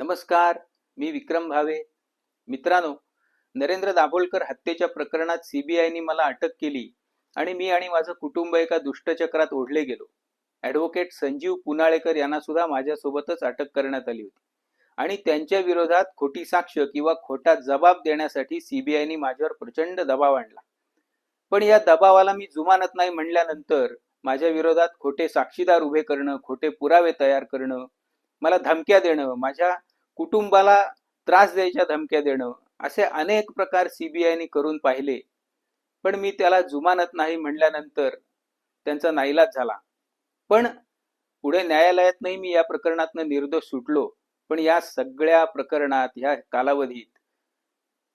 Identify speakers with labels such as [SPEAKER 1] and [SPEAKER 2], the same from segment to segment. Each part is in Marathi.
[SPEAKER 1] नमस्कार मी विक्रम भावे. मित्रांनो नरेंद्र दाभोलकर हत्येच्या प्रकरणात सीबीआयने मला अटक केली आणि मी आणि माझं कुटुंब एका दुष्टचक्रात ओढले गेलो. ॲडव्होकेट संजीव पुनाळेकर यांना सुद्धा माझ्यासोबतच अटक करण्यात आली होती. आणि त्यांच्या विरोधात खोटी साक्ष किंवा खोटा जबाब देण्यासाठी सीबीआयने माझ्यावर प्रचंड दबाव आणला. पण या दबावाला मी जुमानत नाही म्हणल्यानंतर माझ्या विरोधात खोटे साक्षीदार उभे करणं खोटे पुरावे तयार करणं मला धमक्या देणं माझ्या कुटुंबाला त्रास द्यायच्या धमक्या देणं असे अनेक प्रकार सीबीआयने करून पाहिले. पण मी त्याला जुमानत नाही म्हणल्यानंतर त्यांचा नाईलाज झाला. पण पुढे न्यायालयातनंही मी या प्रकरणातनं निर्दोष सुटलो. पण या सगळ्या प्रकरणात ह्या कालावधीत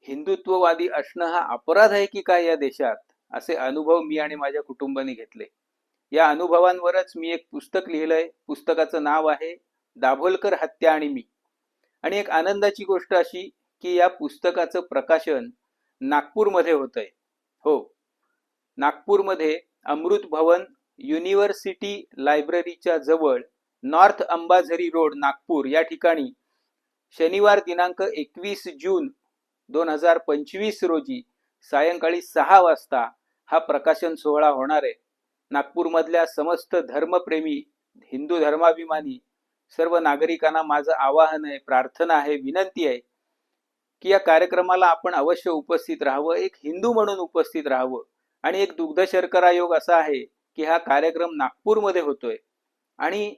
[SPEAKER 1] हिंदुत्ववादी असणं हा अपराध आहे की काय या देशात असे अनुभव मी आणि माझ्या कुटुंबाने घेतले. या अनुभवांवरच मी एक पुस्तक लिहिलंय. पुस्तकाचं नाव आहे दाभोलकर हत्या आणि मी. आणि एक आनंदाची गोष्ट अशी की या पुस्तकाचं प्रकाशन नागपूरमध्ये होत आहे हो. नागपूरमध्ये अमृत भवन युनिव्हर्सिटी लायब्ररीच्या जवळ नॉर्थ अंबाझरी रोड नागपूर या ठिकाणी शनिवार दिनांक एकवीस जून दोन हजार पंचवीस रोजी सायंकाळी सहा वाजता हा प्रकाशन सोहळा होणार आहे. नागपूरमधल्या समस्त धर्मप्रेमी हिंदू धर्माभिमानी सर्व नागरिकांना माझं आवाहन आहे प्रार्थना आहे विनंती आहे की या कार्यक्रमाला आपण अवश्य उपस्थित राहावं एक हिंदू म्हणून उपस्थित राहावं. आणि एक दुग्ध शर्करा योग असा आहे की हा कार्यक्रम नागपूरमध्ये होतोय. आणि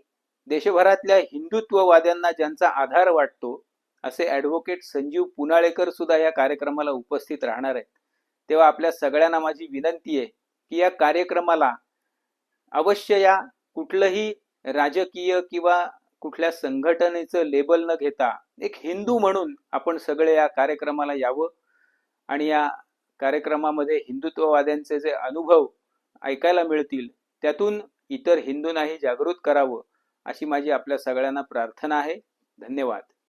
[SPEAKER 1] देशभरातल्या हिंदुत्ववाद्यांना ज्यांचा आधार वाटतो असे ॲडव्होकेट संजीव पुनाळेकर सुद्धा या कार्यक्रमाला उपस्थित राहणार आहेत. तेव्हा आपल्या सगळ्यांना माझी विनंती आहे की या कार्यक्रमाला अवश्य या कुठलंही राजकीय किंवा कुठल्या संघटनेचं लेबल न घेता एक हिंदू म्हणून आपण सगळे या कार्यक्रमाला यावं. आणि या कार्यक्रमामध्ये हिंदुत्ववाद्यांचे जे अनुभव ऐकायला मिळतील त्यातून इतर हिंदूंनाही जागृत करावं अशी माझी आपल्या सगळ्यांना प्रार्थना आहे. धन्यवाद.